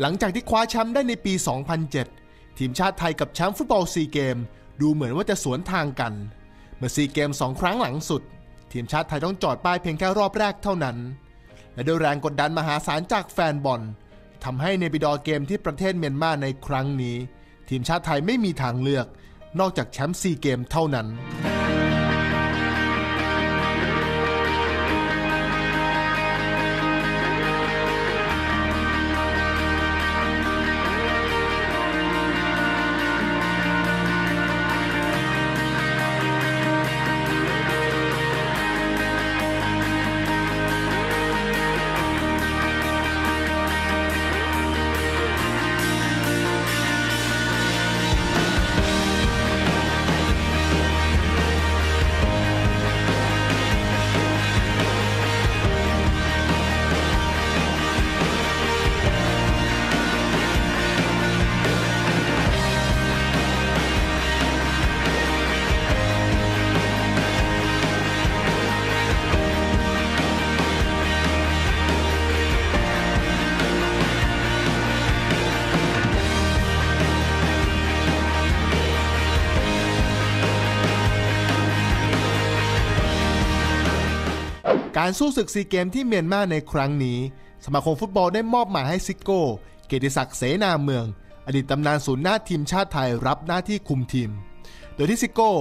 หลังจากที่คว้าแชมป์ได้ในปี 2007 ทีมชาติไทยกับแชมป์ฟุตบอลซีเกม ดูเหมือนว่าจะสวนทางกัน เมื่อซีเกมสองครั้งหลังสุด ทีมชาติไทยต้องจอดป้ายเพียงแค่รอบแรกเท่านั้น และด้วยแรงกดดันมหาศาลจากแฟนบอลทำให้ในบิดอเกมที่ประเทศเมียนมาในครั้งนี้ ทีมชาติไทยไม่มีทางเลือก นอกจากแชมป์ซีเกมเท่านั้น การสู้ศึกซีเกมที่เมียนมาในครั้งนี้ สมาคมฟุตบอลได้มอบหมายให้ซิโก้ เกียรติศักดิ์เสนาเมือง อดีตตำนานศูนย์หน้าทีมชาติไทยรับหน้าที่คุมทีม โดยที่ซิโก้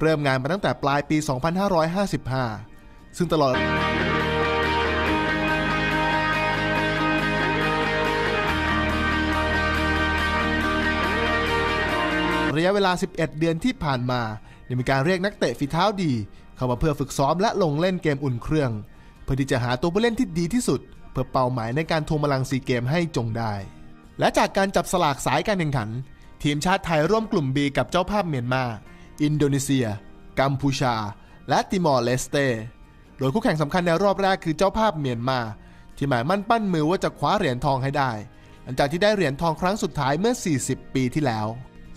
เริ่มงานมาตั้งแต่ปลายปี 2555 ซึ่งตลอดระยะเวลา 11 เดือนที่ผ่านมาได้มีการเรียกนักเตะฝีเท้าดี เข้ามาเพื่อฝึกซ้อมและลงเล่นเกมอุ่นเครื่อง เพื่อที่จะหาตัวผู้เล่นที่ดีที่สุด เพื่อเป้าหมายในการทวงบัลลังก์ซีเกมให้จงได้ และจากการจับสลากสายการแข่งขัน ทีมชาติไทยร่วมกลุ่ม B กับเจ้าภาพเมียนมา อินโดนีเซีย กัมพูชา และติมอร์เลสเต โดยคู่แข่งสำคัญในรอบแรกคือเจ้าภาพเมียนมา ที่หมายมั่นปั้นมือว่าจะคว้าเหรียญทองให้ได้ หลังจากที่ได้เหรียญทองครั้งสุดท้ายเมื่อ 40 ปีที่แล้ว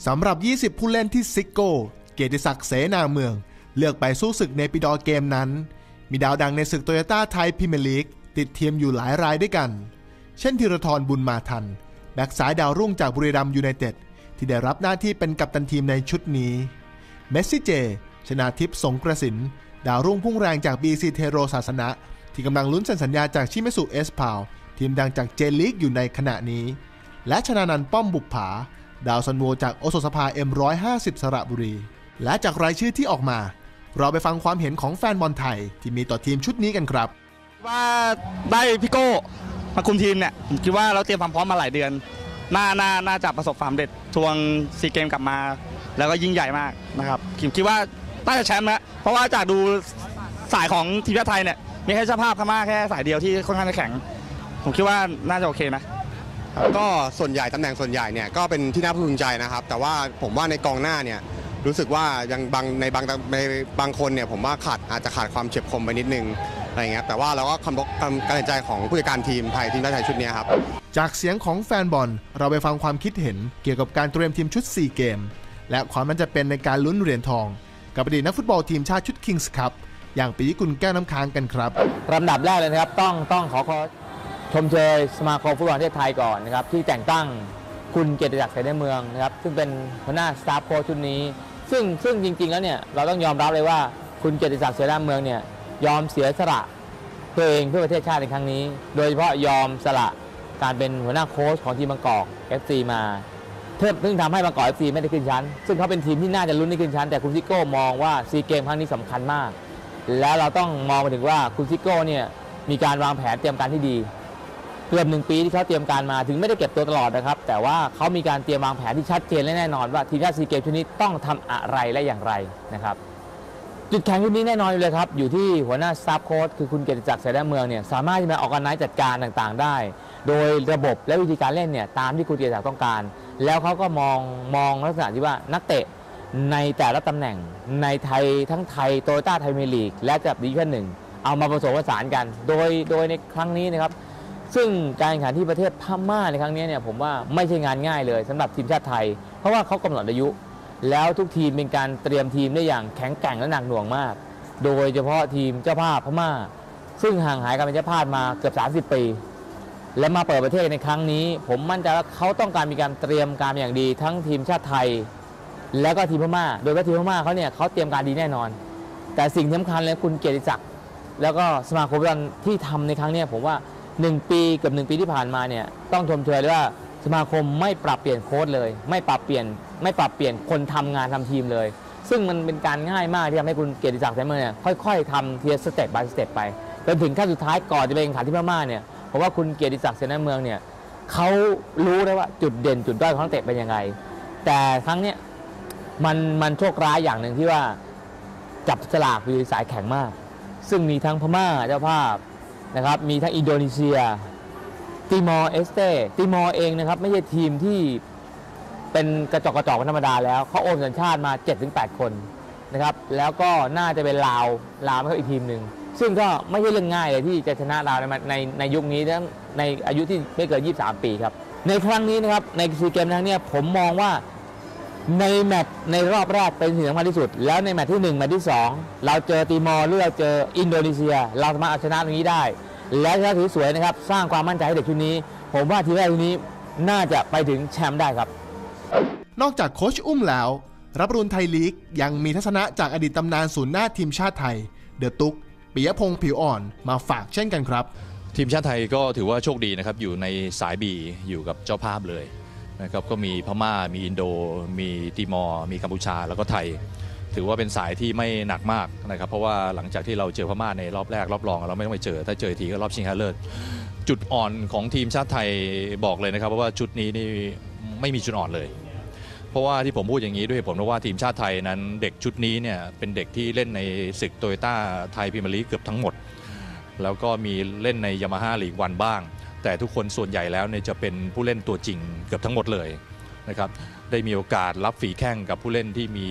สำหรับ 20 ผู้เล่นที่ซิกโก้ เกียรติศักดิ์เสนาเมือง เลือกไปสู้ศึกในปิดอเกมนั้น มีดาวดังในศึกโตโยต้าไทยพรีเมียร์ลีกติดทีมอยู่หลายรายด้วยกัน เช่นธีรทรบุญมาทัน แบ็กซ้ายดาวรุ่งจากบุรีรัมยูไนเต็ดที่ได้รับหน้าที่เป็นกัปตันทีมในชุดนี้ เมสซี่เจ ชนาทิพย์สงกระสิน ดาวรุ่งพุ่งแรงจาก BC เทโรศาสนะ ที่กำลังลุ้นเซ็นสัญญาจากชิเมสุเอสพาวทีมดังจากเจลีกอยู่ในขณะนี้ และชนานันป้อมบุปผา ดาวซันโวจากโอโซสภา M150 สระบุรี และจากรายชื่อที่ออกมา เราไปฟังความเห็นของแฟนบอลไทยที่มีต่อทีมชุดนี้กันครับ ว่าได้พี่โก้มาคุมทีมเนี่ยผมคิดว่าเราเตรียมความพร้อมมาหลายเดือน น่าน่าน่าจะประสบความสำเร็จทวงซีเกมกลับมา แล้วก็ยิ่งใหญ่มากนะครับผมคิดว่าน่าจะแชมป์นะเพราะว่าจากดูสายของทีมชาติไทยเนี่ยมีแค่เจ้าภาพพม่าแค่สายเดียวที่ค่อนข้างจะแข็ง ผมคิดว่าน่าจะโอเคนะ ก็ส่วนใหญ่ตำแหน่งส่วนใหญ่เนี่ยก็เป็นที่น่าพึงใจนะครับ แต่ว่าผมว่าในกองหน้าเนี่ย รู้สึกว่ายังบางในบางในบางคนเนี่ยผมว่าขาดอาจจะขาดความเฉียบคมไปนิดนึงอะไรเงี้ยแต่ว่าเราก็คำบอกกำลังใจของผู้จัดการทีมไทยทีมชาติไทยชุดเนี้ยครับ จากเสียงของแฟนบอลเราไปฟังความคิดเห็นเกี่ยวกับการเตรียมทีมชุด 4 เกม และความมันจะเป็นในการลุ้นเหรียญทอง กับอดีตนักฟุตบอลทีมชาติชุดคิงส์คัพอย่างปีกุลแก้วน้ำค้างกันครับลำดับแรกเลยนะครับต้องต้องขอขอชมเชยสมาคมฟุตบอลประเทศไทยก่อนนะครับที่แต่งตั้งคุณเกียรติศักดิ์เสนาเมืองนะครับซึ่งเป็นหัวหน้าสตาฟโค้ชชุดนี้ ซึ่งซึ่งจริง ๆ แล้วเนี่ยเราต้องยอมรับเลยว่าคุณเกียรติศักดิ์เสนาเมืองเนี่ยยอมเสียสละตัวเองเพื่อประเทศชาติในครั้งนี้ โดยเฉพาะยอมสละการเป็นหัวหน้าโค้ชของทีมบางกอก FC มาเพื่อซึ่งทำให้บางกอก FC ไม่ได้ขึ้นชั้น ซึ่งเขาเป็นทีมที่น่าจะลุ้นได้ขึ้นชั้น แต่คุณซิโก้มองว่าซีเกมครั้งนี้สำคัญมาก แล้วเราต้องมองไปถึงว่าคุณซิโก้เนี่ยมีการวางแผนเตรียมการที่ดี เกือบหนึ่งปีที่เขาเตรียมการมาถึงไม่ได้เก็บตัวตลอดนะครับ แต่ว่าเขามีการเตรียมวางแผนที่ชัดเจนและแน่นอนว่าทีมชาติซีเกมชุดนี้ต้องทำอะไรและอย่างไรนะครับ จุดแข็งชุดนี้แน่นอนอยู่เลยครับ อยู่ที่หัวหน้าสตาฟโค้ชคือคุณเกียรติศักดิ์เสนาเมืองเนี่ยสามารถที่มาออกกันไนจัดการต่างๆ ได้ โดยระบบและวิธีการเล่นเนี่ยตามที่คุณเกียรติศักดิ์ต้องการ แล้วเขาก็มองมองลักษณะที่ว่านักเตะในแต่ละตำแหน่งในไทยทั้งไทยโตโยต้าไทยเมลีก และจับดิวิชั่หนึ่งเอามาผสมผสานกัน โดยโดยในครั้งนี้นะครับ ซึ่งการแข่งขันที่ประเทศพม่าในครั้งนี้เนี่ยผมว่าไม่ใช่งานง่ายเลยสำหรับทีมชาติไทย เพราะว่าเขากำหนดอายุ แล้วทุกทีมเป็นการเตรียมทีมได้อย่างแข็งแกร่งและหนักหน่วงมาก โดยเฉพาะทีมเจ้าภาพพม่า ซึ่งห่างหายการเป็นเจ้าภาพมาเกือบ 30 ปี และมาเปิดประเทศในครั้งนี้ ผมมั่นใจว่าเขาต้องการมีการเตรียมการอย่างดี ทั้งทีมชาติไทย แล้วก็ทีมพม่า โดยว่าทีมพม่าเขาเนี่ยเขาเตรียมการดีแน่นอน แต่สิ่งสำคัญเลยคุณเกียรติศักดิ์แล้วก็สมาคมบอลที่ทำในครั้งนี้ผมว่า 1 ปีเกับ 1 ปีที่ผ่านมาเนี่ยต้องชมเชยเลยว่าสมาคมไม่ปรับเปลี่ยนโค้ดเลย ไม่ปรับเปลี่ยนไม่ปรับเปลี่ยนคนทำงานทำทีมเลย ซึ่งมันเป็นการง่ายมากที่ทำให้คุณเกียรติศักดิ์ไซเมอร์เนี่ยค่อยๆทำทีละสเต็ป by สเต็ปไปจนถึงขั้นสุดท้ายก่อนจะไปแข่งขันที่พม่าเนี่ยผมว่าคุณเกียรติศักดิ์เสนาเมืองเนี่ยเขารู้ได้ว่าจุดเด่นจุดด้อยของนักเตะเป็นยังไง แต่ครั้งเนี้ยมันมันโชคร้ายอย่างหนึ่งที่ว่าจับสลากอยู่สายแข็งมาก ซึ่งมีทั้งพม่าเจ้าภาพ นะครับมีทั้งอินโดนีเซียติมอร์เอสเตติมอร์เองนะครับไม่ใช่ทีมที่เป็นกระจกกระจกธรรมดาแล้วเขาโอนสัญชาติมา 7-8 คนนะครับแล้วก็น่าจะเป็นลาวลาวไม่ก็อีกทีมหนึ่งซึ่งก็ไม่ใช่เรื่องง่ายเลยที่จะชนะลาวในในในยุคนี้ในอายุที่ไม่เกิน 23 ปีครับในครั้งนี้นะครับในซีเกมครั้งนี้ผมมองว่า ในแมตช์ในรอบแรกเป็นสิ่งสำคัญที่สุด แล้วในแมตช์ที่1แมตช์ที่ 2 เราเจอติมอร์หรือเราเจออินโดนีเซีย เราสามารถเอาชนะตรงนี้ได้ และชนะถือสวยนะครับ สร้างความมั่นใจให้เด็กชุดนี้ ผมว่าทีมแรกชุดนี้น่าจะไปถึงแชมป์ได้ครับ นอกจากโค้ชอุ้มแล้ว รับรุนไทยลีกยังมีทัศนะจากอดีตตำนานศูนย์หน้าทีมชาติไทย เดอะตุกปิยพงศ์ผิวอ่อนมาฝากเช่นกันครับ ทีมชาติไทยก็ถือว่าโชคดีนะครับอยู่ในสายบีอยู่กับเจ้าภาพเลย นะครับก็มีพม่า มีอินโด มีติมอร์มีกัมพูชา แล้วก็ไทย ถือว่าเป็นสายที่ไม่หนักมากนะครับ เพราะว่าหลังจากที่เราเจอพม่าในรอบแรกรอบรอง เราไม่ต้องไปเจอ ถ้าเจอทีก็รอบชิงชนะเลิศจุดอ่อนของทีมชาติไทยบอกเลยนะครับเพราะว่าชุดนี้นี่ไม่มีจุดอ่อนเลย เพราะว่าที่ผมพูดอย่างนี้ด้วยเหตุผลเพราะว่าทีมชาติไทยนั้นเด็กชุดนี้เนี่ยเป็นเด็กที่เล่นในศึกโตโยต้าไทยพรีเมียร์ลีเกือบทั้งหมด แล้วก็มีเล่นในยามาฮ่าลีกวันบ้าง แต่ทุกคนส่วนใหญ่แล้วเนี่ยจะเป็นผู้เล่นตัวจริงเกือบทั้งหมดเลยนะครับได้มีโอกาสรับฝีแข้งกับผู้เล่นที่มี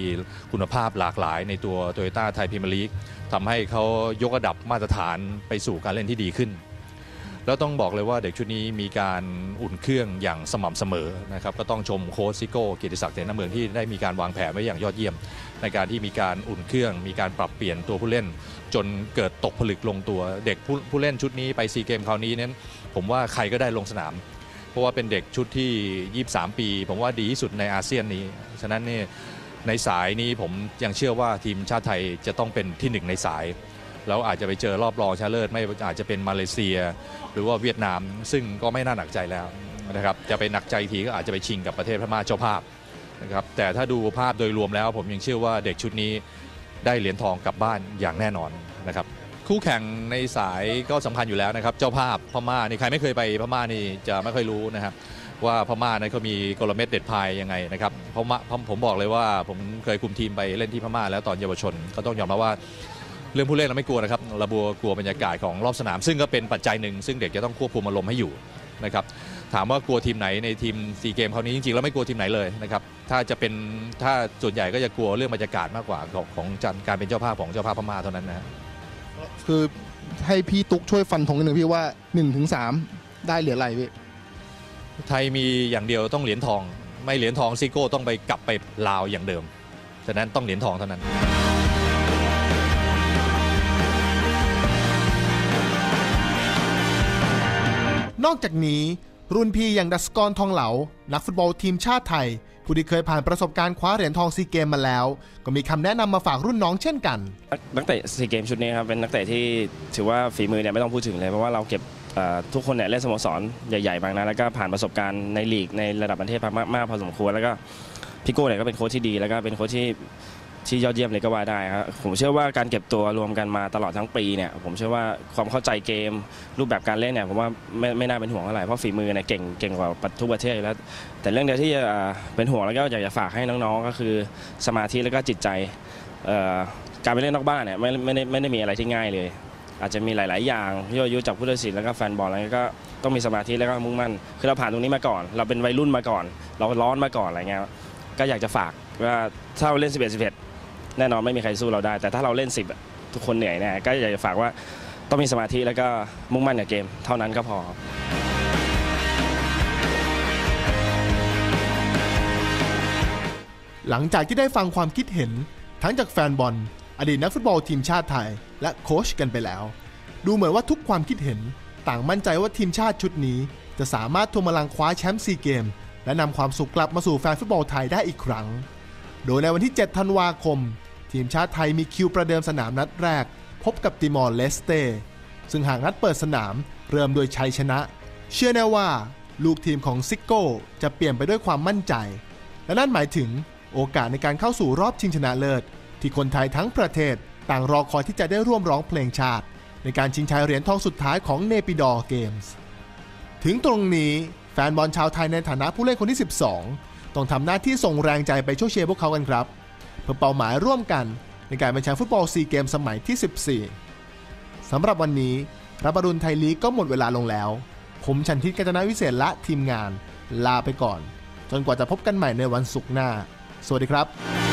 คุณภาพหลากหลายในตัวโตโยต้าไทยพรีเมียร์ลีกทำให้เขายกระดับมาตรฐานไปสู่การเล่นที่ดีขึ้น แล้วต้องบอกเลยว่าเด็กชุดนี้มีการอุ่นเครื่องอย่างสม่ำเสมอนะครับก็ต้องชมโค้ชซิโก้เกียรติศักดิ์เสนาเมืองที่ได้มีการวางแผนไว้อย่างยอดเยี่ยม ในการที่มีการอุ่นเครื่อง มีการปรับเปลี่ยนตัวผู้เล่น จนเกิดตกผลึกลงตัวเด็กผู้ผู้เล่นชุดนี้ไปซีเกมคราวนี้นั้นผมว่าใครก็ได้ลงสนาม เพราะว่าเป็นเด็กชุดที่ 23 ปี ผมว่าดีที่สุดในอาเซียนนี้ฉะนั้นเนี่ยในสายนี้ผมยังเชื่อว่าทีมชาติไทยจะต้องเป็นที่หนึ่งในสายแล้วอาจจะไปเจอรอบรองชนะเลิศไม่อาจจะเป็นมาเลเซีย หรือว่าเวียดนามซึ่งก็ไม่น่าหนักใจแล้วนะครับจะไปหนักใจทีก็อาจจะไปชิงกับประเทศพม่าเจ้าภาพ นะครับแต่ถ้าดูภาพโดยรวมแล้ว ผมยังเชื่อว่าเด็กชุดนี้ได้เหรียญทองกลับบ้านอย่างแน่นอนนะครับคู่แข่งในสายก็สำคัญอยู่แล้วนะครับ เจ้าภาพพม่านี่ใครไม่เคยไปพม่านี่จะไม่ค่อยรู้นะครับว่าพม่านั้นเขามีกลเม็ดเด็ดพายยังไงนะครับพม่าผมผมบอกเลยว่าผมเคยคุมทีมไปเล่นที่พม่าแล้วตอนเยาวชน ก็ต้องยอมรับว่าเรื่องผู้เล่นเราไม่กลัวนะครับเราบัวกลัวบรรยากาศของรอบสนาม ซึ่งก็เป็นปัจจัยหนึ่ง ซึ่งเด็กจะต้องควบคุมอารมณ์ให้อยู่นะครับถามว่ากลัวทีมไหนในทีมซีเกมคราวนี้จริงๆแล้วไม่กลัวทีมไหนเลยนะครับ ถ้าจะเป็นถ้าส่วนใหญ่ก็จะกลัวเรื่องบรรยากาศมากกว่าของของการเป็นเจ้าภาพของเจ้าภาพพม่าเท่านั้นนะ คือให้พี่ตุ๊กช่วยฟันธงนิดนึงพี่ว่า1นถึงสได้เหลืออะไรพี่ไทยมีอย่างเดียวต้องเหรียญทอง ไม่เหรียญทองซิโก้ต้องไปกลับไปลาวอย่างเดิมฉะนั้นต้องเหรียญทองเท่านั้นนอกจากนี้ รุ่นพี่อย่างดัสกรทองเหลา นักฟุตบอลทีมชาติไทย ผู้ที่เคยผ่านประสบการณ์คว้าเหรียญทองซีเกมมาแล้ว ก็มีคำแนะนำมาฝากรุ่นน้องเช่นกัน นักเตะซีเกมชุดนี้ครับเป็นนักเตะที่ถือว่าฝีมือเนี่ยไม่ต้องพูดถึงเลยเพราะว่าเราเก็บทุกคนเนี่ยเล่นสโมสรใหญ่ๆบางนะแล้วก็ผ่านประสบการณ์ในลีกในระดับประเทศมากมากพอสมควรแล้วก็พี่โก้เนี่ยก็เป็นโค้ชที่ดีแล้วก็เป็นโค้ชที่ ที่ยอดเยี่ยมเลยก็ว่าได้ครับผมเชื่อว่าการเก็บตัวรวมกันมาตลอดทั้งปีเนี่ยผมเชื่อว่าความเข้าใจเกม รูปแบบการเล่นเนี่ยผมว่าไม่ไม่น่าเป็นห่วงเท่าไหร่เพราะฝีมือเนี่ยเก่งเก่งกว่าทุกประเทศอยู่แล้ว แต่เรื่องเดียวที่จะเป็นห่วงแล้วก็อยากจะฝากให้น้องๆ ก็คือสมาธิแล้วก็จิตใจการไปเล่นนอกบ้านเนี่ยไม่ไม่ได้ไม่ได้มีอะไรที่ง่ายเลย อาจจะมีหลาย ๆ อย่างที่เรายุจากผู้ตัดสินแล้วก็แฟนบอลแล้วก็ต้องมีสมาธิแล้วก็มุ่งมั่นคือเราผ่านตรงนี้มาก่อน เราเป็นวัยรุ่นมาก่อน เราร้อนมาก่อนอะไรเงี้ยก็อยากจะฝากว่าถ้าเล่น 11 11 แน่นอนไม่มีใครสู้เราได้ แต่ถ้าเราเล่น 10 ทุกคนเหนื่อยแน่ก็อยากจะฝากว่าต้องมีสมาธิแล้วก็มุ่งมั่นกับเกม เท่านั้นก็พอหลังจากที่ได้ฟังความคิดเห็นทั้งจากแฟนบอล อดีตนักฟุตบอลทีมชาติไทย และโค้ชกันไปแล้ว ดูเหมือนว่าทุกความคิดเห็น ต่างมั่นใจว่าทีมชาติชุดนี้ จะสามารถทวงบัลลังคว้าแชมป์ซีเกม และนำความสุขกลับมาสู่แฟนฟุตบอลไทยได้อีกครั้ง โดยในวันที่ 7 ธันวาคม ทีมชาติไทยมีคิวประเดิมสนามนัดแรก พบกับติมอร์เลสเต ซึ่งหากนัดเปิดสนามเริ่มโดยชัยชนะ เชื่อแน่ว่า ลูกทีมของซิโก้จะเปลี่ยนไปด้วยความมั่นใจ และนั่นหมายถึงโอกาสในการเข้าสู่รอบชิงชนะเลิศ ที่คนไทยทั้งประเทศต่างรอคอยที่จะได้ร่วมร้องเพลงชาติ ในการชิงชัยเหรียญทองสุดท้ายของเนปิดอร์เกมส์ถึงตรงนี้แฟนบอลชาวไทยในฐานะผู้เล่นคนที่ 12 ต้องทำหน้าที่ส่งแรงใจไปช่วยเชียร์พวกเขากันครับ เพื่อเป้าหมายร่วมกันในการเป็นแชมป์ฟุตบอลซีเกมสมัยที่ 14 สำหรับวันนี้รับบรุณไทยลีกก็หมดเวลาลงแล้ว ผมชันทิตกัจนาวิเศษและทีมงาน ลาไปก่อน จนกว่าจะพบกันใหม่ในวันศุกร์หน้า สวัสดีครับ